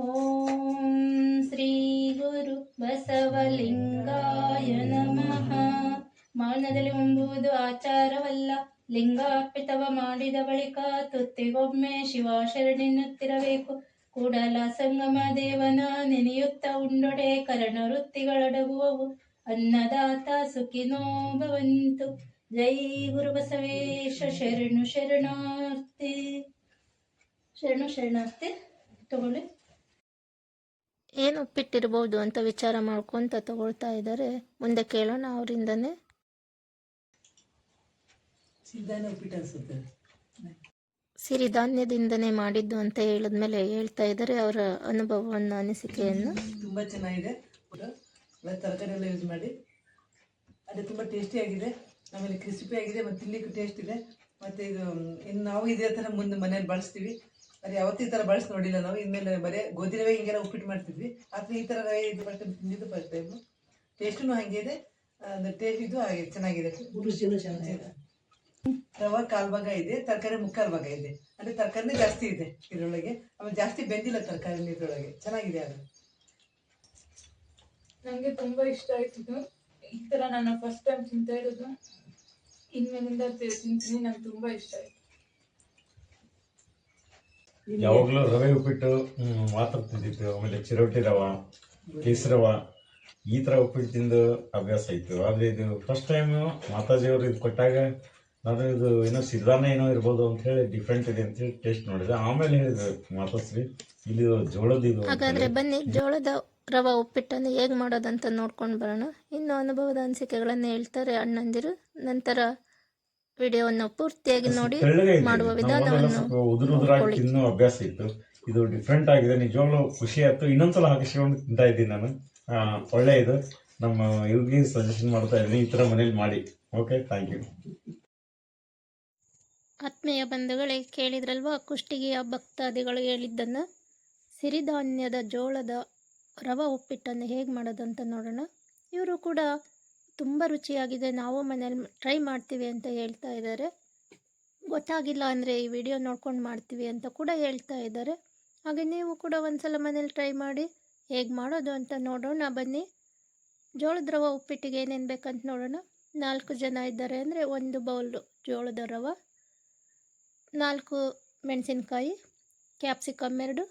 ಓಂ ಶ್ರೀ ಗುರು ಬಸವಲಿಂಗಾಯ ನಮಃ ಮಾನದಲ್ಲಿ ಉಂಬುವುದು ಆಚಾರವಲ್ಲ, ಲಿಂಗಾರ್ಪಿತವ ಮಾಡಿದ ಬಳಿಕ ತುತ್ತಿಗೊಮ್ಮೆ ಶಿವ ಶರಣೆನ್ನುತ್ತಿರಬೇಕು ಕೂಡಲ ಸಂಗಮ ದೇವನ ನೆನೆಯುತ್ತ ಉಂಡೊಡೆ ಕರಣ ವೃತ್ತಿಗಳಡಗುವವು ಅನ್ನದಾತ ಸುಖಿನೋ ಭವಂತು. ಜೈ ಗುರು ಬಸವೇಶ, ಶರಣು ಶರಣಾರ್ಥಿ. ಶರಣು ಶರಣಾರ್ಥಿ, ತಗೊಳ್ಳಿ. ಏನು ಉಪ್ಪಿಟ್ಟಿರ್ಬೋದು ಅಂತ ವಿಚಾರ ಮಾಡ್ಕೊಂತ ತಗೊಳ್ತಾ ಇದ್ದಾರೆ. ಮುಂದೆ ಕೇಳೋಣ ಅವರಿಂದನೇ. ಸಿರಿಧಾನ್ಯದಿಂದನೇ ಮಾಡಿದ್ದು ಅಂತ ಹೇಳಿದ್ಮೇಲೆ ಹೇಳ್ತಾ ಇದ್ದಾರೆ ಅವರ ಅನುಭವವನ್ನು ಅನಿಸಿಕೆಯನ್ನು. ತುಂಬಾ ಚೆನ್ನಾಗಿದೆ. ತರಕಾರಿ ಎಲ್ಲ ಯೂಸ್ ಮಾಡಿ. ಅದು ತುಂಬಾ ಟೇಸ್ಟಿ ಆಗಿದೆ. ಆಮೇಲೆ ಕ್ರಿಸ್ಪಿ ಆಗಿದೆ ಮತ್ತೆ ತಿನ್ನಲಿಕ್ಕೂ ಟೇಸ್ಟ್ ಇದೆ. ಮತ್ತೆ ಇದು ಇನ್ನು ನಾವು ಇದೇ ತರ ಮುಂದೆ ಮನೇಲಿ ಬಳಸ್ತೀವಿ. ಅದು ಯಾವತ್ತೂ ಈ ಥರ ಬಳಸಿ ನೋಡಿಲ್ಲ ನಾವು. ಇನ್ಮೇಲೆ ಬರೇ ಗೋಧಿ ರವೆ ಹಿಂಗೆಲ್ಲ ಉಪ್ಪಿಟ್ಟು ಮಾಡ್ತಿದ್ವಿ. ಆದರೆ ಈ ಥರ ರವೆ ಇದು ಫಸ್ಟ್ ತಿಂದಿದ್ದು ಫಸ್ಟ್ ಟೈಮು ಟೇಸ್ಟೂ ಹಾಗೆ ಇದೆ. ಅದು ಟೇಸ್ಟ್ ಇದು ಹಾಗೆ ಚೆನ್ನಾಗಿದೆ. ರುಚಿನೂ ಚೆನ್ನಾಗಿದೆ. ರವೆ ಕಾಲು ಭಾಗ ಇದೆ ತರಕಾರಿ ಮುಕ್ಕಾಲು ಭಾಗ ಇದೆ. ಅಂದ್ರೆ ತರಕಾರಿನೇ ಜಾಸ್ತಿ ಇದೆ ಇದರೊಳಗೆ. ಆಮೇಲೆ ಜಾಸ್ತಿ ಬೆಂದಿಲ್ಲ ತರಕಾರಿ ಇದ್ರೊಳಗೆ. ಚೆನ್ನಾಗಿದೆ ಅದು. ನನಗೆ ತುಂಬಾ ಇಷ್ಟ ಆಯ್ತು ಇದು. ಈ ತರ ನಾನು ಫಸ್ಟ್ ಟೈಮ್ ತಿಂತಾ ಇರೋದು. ಇನ್ಮೇಲಿಂದ ತಿಂತೀನಿ ನಂಗೆ ತುಂಬಾ ಇಷ್ಟ ಆಯ್ತು. ಯಾವಾಗಲೂ ರವೆ ಉಪ್ಪಿಟ್ಟು ಮಾತ್ರ ತಿಂದಿತ್ತು ಆಮೇಲೆ ಚಿರೋಟಿ ರವ ಕೇಸರವ ಈ ಥರ ಉಪ್ಪಿಟ್ಟು ತಿಂದು ಅಭ್ಯಾಸ ಇತ್ತು. ಆದರೆ ಇದು ಫಸ್ಟ್ ಟೈಮ್ ಮಾತಾಜಿಯವರು ಇದು ಕೊಟ್ಟಾಗ ನಾನು ಇದು ಏನೋ ಸಿದ್ಧಾನ ಏನೋ ಇರ್ಬೋದು ಅಂತ ಹೇಳಿ ಡಿಫ್ರೆಂಟ್ ಇದೆ ಅಂತ ಹೇಳಿ ಟೇಸ್ಟ್ ನೋಡಿದೆ. ಆಮೇಲೆ ಹೇಳಿದ್ರು ಮಾತಾಶ್ರೀ ಇಲ್ಲಿ ಜೋಳದ ಇದು ಹಾಗಾದ್ರೆ ಬನ್ನಿ ಜೋಳದ ರವ ಉಪ್ಪಿಟ್ಟನ್ನು ಹೇಗೆ ಮಾಡೋದಂತ ನೋಡ್ಕೊಂಡು ಬರೋಣ. ಇನ್ನು ಅನುಭವದ ಅನಿಸಿಕೆಗಳನ್ನು ಹೇಳ್ತಾರೆ ಅಣ್ಣಂದಿರು. ನಂತರ ವಿಡಿಯೋವನ್ನು ಪೂರ್ತಿಯಾಗಿ ನೋಡಿ ಮಾಡುವ ನಾವು ವಿಧಾನವನ್ನು ಸ್ವಲ್ಪ ಉದುರು ಉದುರಾಗಿ ನೋಡ್ಕೊಳ್ಳಿ. ತಿನ್ನೋ ಅಭ್ಯಾಸ ಇತ್ತು. ಇದು ಡಿಫ್ರೆಂಟ್ ಆಗಿದೆ. ನಿಜವಾಗ್ಲೂ ಖುಷಿ ಆಯ್ತು. ಇನ್ನೊಂದ್ಸಲ ಹಾಕಿಸ್ಕೊಂಡು ತಿಂತಾ ಇದ್ದೀನಿ ನಾನು. ಒಳ್ಳೆ ಇದು ನಮ್ಮ ಇವ್ರಿಗೆ ಸಜೆಷನ್ ಮಾಡ್ತಾ ಇದ್ದೀನಿ. ಈ ತರ ಮನೇಲಿ ಮಾಡಿ. ಓಕೆ ಥ್ಯಾಂಕ್ ಯು ಆತ್ಮೀಯ ಬಂಧುಗಳೇ ಕೇಳಿದ್ರಲ್ವಾ? ಕುಷ್ಟಿಗೆಯ ಭಕ್ತಾದಿಗಳು ಹೇಳಿದ್ದನ್ನ. ಸಿರಿಧಾನ್ಯದ ಜೋಳದ ರವ ಉಪ್ಪಿಟ್ಟನ್ನು ಹೇಗೆ ಮಾಡೋದಂತ ನೋಡೋಣ. ಇವರು ಕೂಡ ತುಂಬ ರುಚಿಯಾಗಿದೆ. ನಾವು ಮನೇಲಿ ಟ್ರೈ ಮಾಡ್ತೀವಿ ಅಂತ ಹೇಳ್ತಾ ಇದ್ದಾರೆ. ಗೊತ್ತಾಗಿಲ್ಲ ಅಂದರೆ ಈ ವಿಡಿಯೋ ನೋಡ್ಕೊಂಡು ಮಾಡ್ತೀವಿ ಅಂತ ಕೂಡ ಹೇಳ್ತಾ ಇದ್ದಾರೆ. ಹಾಗೆ ನೀವು ಕೂಡ ಒಂದ್ಸಲ ಮನೇಲಿ ಟ್ರೈ ಮಾಡಿ. ಹೇಗೆ ಮಾಡೋದು ಅಂತ ನೋಡೋಣ ಬನ್ನಿ. ಜೋಳದ ರವ, ಉಪ್ಪಿಟ್ಟಿಗೆ ಏನೇನು ಬೇಕಂತ ನೋಡೋಣ. ನಾಲ್ಕು ಜನ ಇದ್ದಾರೆ ಅಂದರೆ ಒಂದು ಬೌಲು ಜೋಳದ ರವ, ನಾಲ್ಕು ಮೆಣಸಿನ್ಕಾಯಿ, ಕ್ಯಾಪ್ಸಿಕಮ್ ಎರಡು,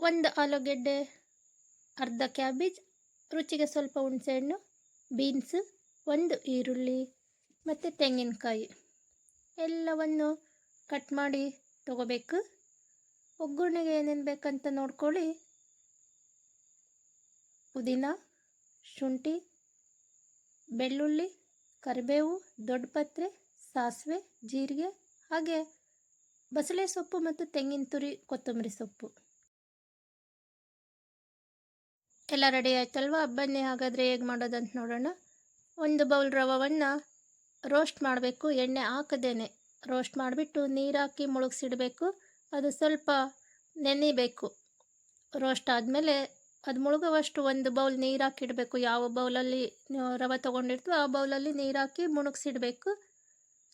ಒಂದು ಆಲೂಗೆಡ್ಡೆ, ಅರ್ಧ ಕ್ಯಾಬೇಜ್ ರುಚಿಗೆ ಸ್ವಲ್ಪ ಹುಣಸೆಹಣ್ಣು, ಬೀನ್ಸ್, ಒಂದು ಈರುಳ್ಳಿ ಮತ್ತು ತೆಂಗಿನಕಾಯಿ. ಎಲ್ಲವನ್ನು ಕಟ್ ಮಾಡಿ ತಗೋಬೇಕು. ಒಗ್ಗರಣೆಗೆ ಏನೇನು ಬೇಕಂತ ನೋಡ್ಕೊಳ್ಳಿ. ಪುದೀನ, ಶುಂಠಿ, ಬೆಳ್ಳುಳ್ಳಿ, ಕರಿಬೇವು ದೊಡ್ಡ ಪತ್ರೆ ಸಾಸಿವೆ, ಜೀರಿಗೆ ಹಾಗೆ ಬಸಳೆ ಸೊಪ್ಪು ಮತ್ತು ತೆಂಗಿನ ತುರಿ ಕೊತ್ತಂಬರಿ ಸೊಪ್ಪು. ಎಲ್ಲ ರೆಡಿ ಆಯ್ತಲ್ವಾ? ಬನ್ನಿ, ಹಾಗಾದರೆ ಹೇಗೆ ಮಾಡೋದಂತ ನೋಡೋಣ. ಒಂದು ಬೌಲ್ ರವವನ್ನು ರೋಸ್ಟ್ ಮಾಡಬೇಕು, ಎಣ್ಣೆ ಹಾಕದೇನೆ. ರೋಸ್ಟ್ ಮಾಡಿಬಿಟ್ಟು ನೀರಾಕಿ ಮುಳುಗಿಸಿಡಬೇಕು. ಅದು ಸ್ವಲ್ಪ ನೆನೆಬೇಕು. ರೋಸ್ಟ್ ಆದಮೇಲೆ ಅದು ಮುಳುಗುವಷ್ಟು ಒಂದು ಬೌಲ್ ನೀರು ಹಾಕಿಡಬೇಕು. ಯಾವ ಬೌಲಲ್ಲಿ ರವೆ ತೊಗೊಂಡಿರ್ತೀವೋ ಆ ಬೌಲಲ್ಲಿ ನೀರು ಹಾಕಿ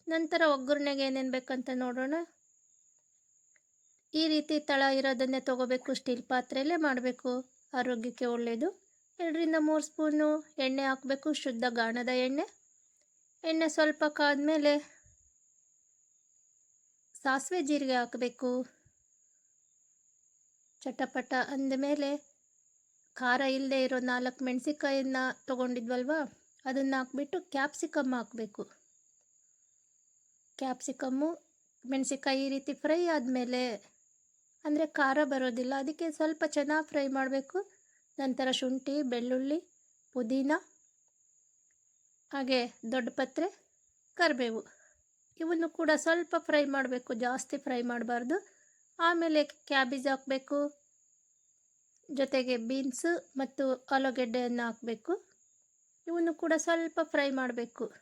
ನಂತರ ಒಗ್ಗರಣೆಗೆ ಏನೇನು ಬೇಕಂತ ನೋಡೋಣ. ಈ ರೀತಿ ತಳ ಇರೋದನ್ನೇ ತೊಗೋಬೇಕು, ಸ್ಟೀಲ್ ಪಾತ್ರೆಯಲ್ಲೇ ಮಾಡಬೇಕು. ಆರೋಗ್ಯಕ್ಕೆ ಒಳ್ಳೆಯದು ಎರಡರಿಂದ ಮೂರು ಸ್ಪೂನು ಎಣ್ಣೆ ಹಾಕಬೇಕು, ಶುದ್ಧ ಗಾಣದ ಎಣ್ಣೆ. ಎಣ್ಣೆ ಸ್ವಲ್ಪ ಕಾದ್ಮೇಲೆ ಸಾಸಿವೆ ಜೀರಿಗೆ ಹಾಕಬೇಕು. ಚಟಪಟ ಅಂದಮೇಲೆ ಖಾರ ಇಲ್ಲದೆ ಇರೋ ನಾಲ್ಕು ಮೆಣಸಿಕಾಯನ್ನ ತೊಗೊಂಡಿದ್ವಲ್ವಾ? ಅದನ್ನು ಹಾಕ್ಬಿಟ್ಟು ಕ್ಯಾಪ್ಸಿಕಮ್ ಹಾಕಬೇಕು. ಕ್ಯಾಪ್ಸಿಕಮ್ಮು ಮೆಣಸಿಕಾಯಿ ಈ ರೀತಿ ಫ್ರೈ ಆದಮೇಲೆ ಅಂದರೆ ಖಾರ ಬರೋದಿಲ್ಲ. ಅದಕ್ಕೆ ಸ್ವಲ್ಪ ಚೆನ್ನಾಗಿ ಫ್ರೈ ಮಾಡಬೇಕು. ನಂತರ ಶುಂಠಿ, ಬೆಳ್ಳುಳ್ಳಿ, ಪುದೀನ, ಹಾಗೆ ದೊಡ್ಡ ಪತ್ರೆ, ಕರಿಬೇವು. ಇವನ್ನು ಕೂಡ ಸ್ವಲ್ಪ ಫ್ರೈ ಮಾಡಬೇಕು. ಜಾಸ್ತಿ ಫ್ರೈ ಮಾಡಬಾರ್ದು. ಆಮೇಲೆ ಕ್ಯಾಬೇಜ್ ಹಾಕಬೇಕು. ಜೊತೆಗೆ ಬೀನ್ಸು ಮತ್ತು ಆಲೂಗೆಡ್ಡೆಯನ್ನು ಹಾಕಬೇಕು. ಇವನ್ನು ಕೂಡ ಸ್ವಲ್ಪ ಫ್ರೈ ಮಾಡಬೇಕು.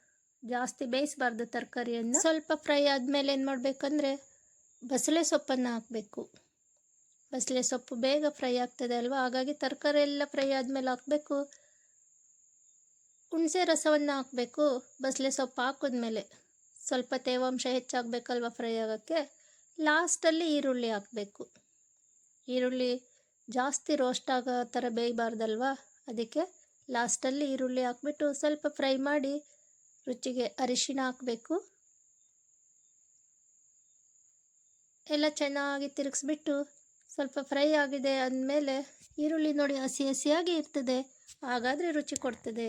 ಜಾಸ್ತಿ ಬೇಯಿಸಬಾರ್ದು ತರಕಾರಿಯನ್ನು. ಸ್ವಲ್ಪ ಫ್ರೈ ಆದಮೇಲೆ ಏನು ಮಾಡಬೇಕಂದ್ರೆ ಬಸಳೆ ಸೊಪ್ಪನ್ನು ಹಾಕಬೇಕು. ಬಸಳೆ ಸೊಪ್ಪು ಬೇಗ ಫ್ರೈ ಆಗ್ತದೆ ಅಲ್ವಾ? ಹಾಗಾಗಿ ತರಕಾರಿ ಎಲ್ಲ ಫ್ರೈ ಆದಮೇಲೆ ಹಾಕಬೇಕು. ಹುಣಸೆ ರಸವನ್ನು ಹಾಕಬೇಕು. ಬಸಳೆ ಸೊಪ್ಪು ಹಾಕಿದ್ಮೇಲೆ ಸ್ವಲ್ಪ ತೇವಾಂಶ ಹೆಚ್ಚಾಗಬೇಕಲ್ವ ಫ್ರೈ ಆಗೋಕ್ಕೆ? ಲಾಸ್ಟಲ್ಲಿ ಈರುಳ್ಳಿ ಹಾಕಬೇಕು. ಈರುಳ್ಳಿ ಜಾಸ್ತಿ ರೋಸ್ಟ್ ಆಗೋ ಥರ ಬೇಯಬಾರ್ದಲ್ವಾ? ಅದಕ್ಕೆ ಲಾಸ್ಟಲ್ಲಿ ಈರುಳ್ಳಿ ಹಾಕ್ಬಿಟ್ಟು ಸ್ವಲ್ಪ ಫ್ರೈ ಮಾಡಿ ರುಚಿಗೆ ಅರಿಶಿಣ ಹಾಕಬೇಕು. ಎಲ್ಲ ಚೆನ್ನಾಗಿ ತಿರುಗಿಸ್ಬಿಟ್ಟು ಸ್ವಲ್ಪ ಫ್ರೈ ಆಗಿದೆ ಅಂದಮೇಲೆ ಈರುಳ್ಳಿ ನೋಡಿ ಹಸಿ ಹಸಿಯಾಗಿ ಇರ್ತದೆ, ಹಾಗಾದರೆ ರುಚಿ ಕೊಡ್ತದೆ.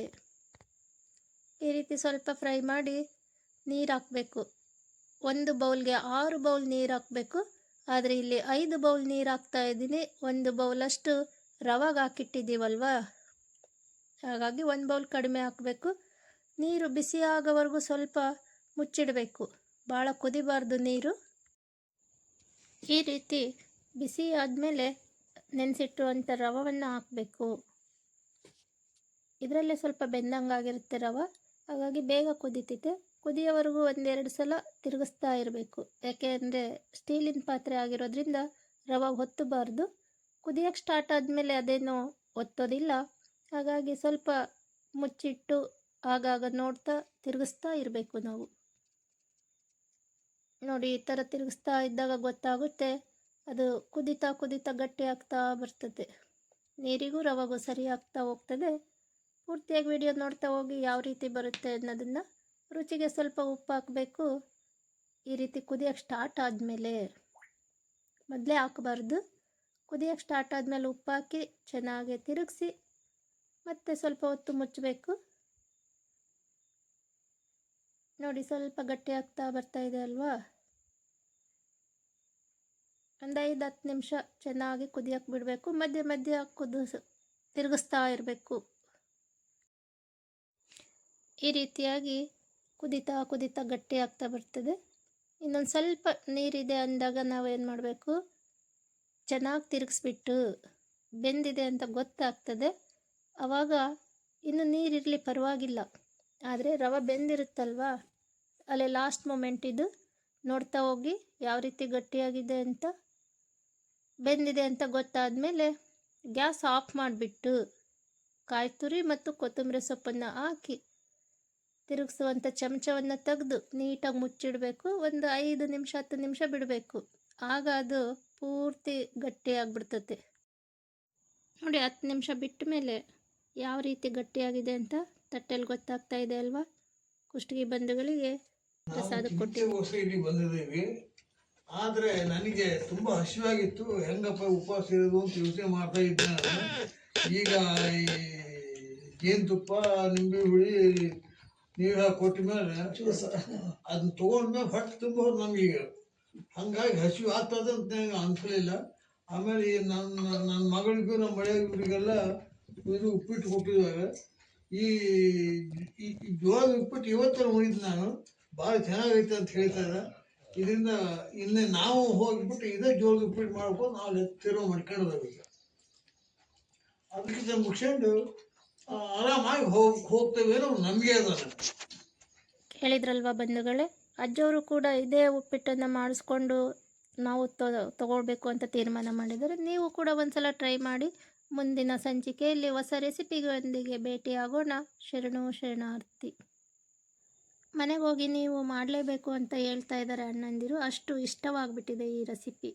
ಈ ರೀತಿ ಸ್ವಲ್ಪ ಫ್ರೈ ಮಾಡಿ ನೀರು ಹಾಕಬೇಕು. ಒಂದು ಬೌಲ್ಗೆ ಆರು ಬೌಲ್ ನೀರು ಹಾಕಬೇಕು. ಆದರೆ ಇಲ್ಲಿ ಐದು ಬೌಲ್ ನೀರು ಹಾಕ್ತಾ ಇದ್ದೀನಿ. ಒಂದು ಬೌಲಷ್ಟು ರವಾಗ ಹಾಕಿಟ್ಟಿದ್ದೀವಲ್ವಾ? ಹಾಗಾಗಿ ಒಂದು ಬೌಲ್ ಕಡಿಮೆ ಹಾಕಬೇಕು. ನೀರು ಬಿಸಿ ಆಗೋವರೆಗೂ ಸ್ವಲ್ಪ ಮುಚ್ಚಿಡಬೇಕು. ಭಾಳ ಕುದಿಬಾರ್ದು ನೀರು. ಈ ರೀತಿ ಬಿಸಿ ಆದಮೇಲೆ ನೆನೆಸಿಟ್ಟಿರುವಂಥ ರವವನ್ನು ಹಾಕಬೇಕು. ಇದರಲ್ಲೇ ಸ್ವಲ್ಪ ಬೆಂದಂಗಾಗಿರುತ್ತೆ ರವ. ಹಾಗಾಗಿ ಬೇಗ ಕುದೀತೈತೆ ಕುದಿಯೋವರೆಗೂ ಒಂದೆರಡು ಸಲ ತಿರುಗಿಸ್ತಾ ಇರಬೇಕು. ಯಾಕೆ ಅಂದರೆ ಸ್ಟೀಲಿನ ಪಾತ್ರೆ ಆಗಿರೋದ್ರಿಂದ ರವ ಹೊತ್ತಬಾರ್ದು ಕುದಿಯೋಕ್ಕೆ ಸ್ಟಾರ್ಟ್ ಆದಮೇಲೆ ಅದೇನೋ ಒತ್ತೋದಿಲ್ಲ. ಹಾಗಾಗಿ ಸ್ವಲ್ಪ ಮುಚ್ಚಿಟ್ಟು ಆಗಾಗ ನೋಡ್ತಾ ತಿರುಗಿಸ್ತಾ ಇರಬೇಕು ನಾವು. ನೋಡಿ, ಈ ಥರ ತಿರುಗಿಸ್ತಾ ಇದ್ದಾಗ ಗೊತ್ತಾಗುತ್ತೆ ಅದು ಕುದಿತಾ ಕುದಿತಾ ಗಟ್ಟಿ ಆಗ್ತಾ ಬರ್ತದೆ. ನೀರಿಗೂ ರವಾಗೂ ಸರಿ ಆಗ್ತಾ ಹೋಗ್ತದೆ. ಪೂರ್ತಿಯಾಗಿ ವಿಡಿಯೋ ನೋಡ್ತಾ ಹೋಗಿ ಯಾವ ರೀತಿ ಬರುತ್ತೆ ಅನ್ನೋದನ್ನು ರುಚಿಗೆ ಸ್ವಲ್ಪ ಉಪ್ಪು ಹಾಕಬೇಕು. ಈ ರೀತಿ ಕುದಿಯೋಕ್ಕೆ ಸ್ಟಾರ್ಟ್ ಆದಮೇಲೆ ಮೊದಲೇ ಹಾಕಬಾರ್ದು. ಕುದಿಯೋಕ್ಕೆ ಸ್ಟಾರ್ಟ್ ಆದಮೇಲೆ ಉಪ್ಪು ಹಾಕಿ ಚೆನ್ನಾಗಿ ತಿರುಗಿಸಿ ಮತ್ತೆ ಸ್ವಲ್ಪ ಹೊತ್ತು ಮುಚ್ಚಬೇಕು. ನೋಡಿ ಸ್ವಲ್ಪ ಗಟ್ಟಿ ಆಗ್ತಾ ಬರ್ತಾ ಇದೆ ಅಲ್ವಾ? ಒಂದು ಐದು ಹತ್ತು ನಿಮಿಷ ಚೆನ್ನಾಗಿ ಕುದಿಯೋಕ್ಕೆ ಬಿಡಬೇಕು. ಮಧ್ಯೆ ಮಧ್ಯೆ ಕುದಿಸ್, ತಿರುಗಿಸ್ತಾ ಇರಬೇಕು. ಈ ರೀತಿಯಾಗಿ ಕುದಿತಾ ಕುದಿತಾ ಗಟ್ಟಿ ಆಗ್ತಾ ಬರ್ತದೆ. ಇನ್ನೊಂದು ಸ್ವಲ್ಪ ನೀರಿದೆ ಅಂದಾಗ ನಾವೇನು ಮಾಡಬೇಕು? ಚೆನ್ನಾಗಿ ತಿರುಗಿಸ್ಬಿಟ್ಟು ಬೆಂದಿದೆ ಅಂತ ಗೊತ್ತಾಗ್ತದೆ. ಆವಾಗ ಇನ್ನು ನೀರಿರಲಿ ಪರವಾಗಿಲ್ಲ. ಆದರೆ ರವೆ ಬೆಂದಿರುತ್ತಲ್ವಾ? ಅಲ್ಲೇ ಲಾಸ್ಟ್ ಮೂಮೆಂಟ್ ಇದು. ನೋಡ್ತಾ ಹೋಗಿ ಯಾವ ರೀತಿ ಗಟ್ಟಿಯಾಗಿದೆ ಅಂತ ಬೆಂದಿದೆ ಅಂತ ಗೊತ್ತಾದಮೇಲೆ ಗ್ಯಾಸ್ ಆಫ್ ಮಾಡಿಬಿಟ್ಟು ಕಾಯಿ ತುರಿ ಮತ್ತು ಕೊತ್ತಂಬರಿ ಸೊಪ್ಪನ್ನು ಹಾಕಿ ತಿರುಗಿಸುವಂಥ ಚಮಚವನ್ನು ತೆಗೆದು ನೀಟಾಗಿ ಮುಚ್ಚಿಡಬೇಕು. ಒಂದು ಐದು ನಿಮಿಷ, ಹತ್ತು ನಿಮಿಷ ಬಿಡಬೇಕು. ಆಗ ಅದು ಪೂರ್ತಿ ಗಟ್ಟಿಯಾಗ್ಬಿಡ್ತತೆ ನೋಡಿ, ಹತ್ತು ನಿಮಿಷ ಬಿಟ್ಟ ಮೇಲೆ ಯಾವ ರೀತಿ ಗಟ್ಟಿಯಾಗಿದೆ ಅಂತ ತಟ್ಟೆಯಲ್ಲಿ ಗೊತ್ತಾಗ್ತಾ ಇದೆ ಅಲ್ವಾ? ಕುಷ್ಟಗಿ ಬಂಧುಗಳಿಗೆ ಪ್ರಸಾದ ಕೊಟ್ಟಿದ್ದೀವಿ. ಆದರೆ ನನಗೆ ತುಂಬ ಹಸಿವಾಗಿತ್ತು. ಹೆಂಗಪ್ಪ ಉಪವಾಸ ಇರೋದು ಅಂತ ಯೋಚನೆ ಮಾಡ್ತಾ ಇದ್ದೆ ನಾನು. ಈಗ ಈ ಜೇನುತುಪ್ಪ ನಿಂಬೆ ಹುಳಿ ನೀರು ಹಾಕಿ ಕೊಟ್ಟ ಮೇಲೆ ಅದನ್ನ ತೊಗೊಂಡ್ಮೇಲೆ ಹೊಟ್ಟೆ ತುಂಬೋದು ನಮಗೀಗ ಹಂಗಾಗಿ ಹಸಿವು ಆಗ್ತದೆ ಅಂತ ನನಗೆ ಅನ್ಸಲಿಲ್ಲ ಆಮೇಲೆ ಈ ನನ್ನ ನನ್ನ ಮಗಳಿಗೂ ನಮ್ಮ ಮಳೆಯವರಿಗೆಲ್ಲ ಇದು ಉಪ್ಪಿಟ್ಟು ಕೊಟ್ಟಿದ್ದಾರೆ. ಈ ಜೋಳದ ಉಪ್ಪಿಟ್ಟು ಇವತ್ತು ಉಳಿದ್ ನಾನು. ಭಾಳ ಚೆನ್ನಾಗೈತೆ ಅಂತ ಹೇಳ್ತಾರೆ ಇದರಿಂದ ಇಲ್ಲೇ ನಾವು ಹೋಗ್ಬಿಟ್ಟು ಇದೇ ಜೋಳದ ಉಪ್ಪಿಟ್ಟು ಮಾಡ್ಕೊಂಡು ನಾವು ಎತ್ತಿರೋ ಮಾಡ್ಕೊಂಡಿದ್ದೇವೆ ಈಗ. ಅದಕ್ಕಿಂತ ಮುಗಿಸ್ಕೊಂಡು ಆರಾಮಾಗಿ ಹೋಗಿ, ಹೋಗ್ತೇವೆ ಅನ್ನೋ ನಂಬಿಕೆ ಅದ ಹೇಳಿದ್ರಲ್ವಾ ಬಂಧುಗಳೇ? ಅಜ್ಜವರು ಕೂಡ ಇದೇ ಉಪ್ಪಿಟ್ಟನ್ನು ಮಾಡಿಸ್ಕೊಂಡು ನಾವು ತಗೊಳ್ಬೇಕು ಅಂತ ತೀರ್ಮಾನ ಮಾಡಿದರೆ ನೀವು ಕೂಡ ಒಂದ್ಸಲ ಟ್ರೈ ಮಾಡಿ, ಮುಂದಿನ ಸಂಚಿಕೆಯಲ್ಲಿ ಹೊಸ ರೆಸಿಪಿಗಳೊಂದಿಗೆ ಭೇಟಿಯಾಗೋಣ. ಶರಣು ಶರಣಾರ್ಥಿ. ಮನೆಗೆ ಹೋಗಿ ನೀವು ಮಾಡಲೇಬೇಕು ಅಂತ ಹೇಳ್ತಾ ಇದ್ದಾರೆ ಅಣ್ಣಂದಿರು. ಅಷ್ಟು ಇಷ್ಟವಾಗಿಬಿಟ್ಟಿದೆ ಈ ರೆಸಿಪಿ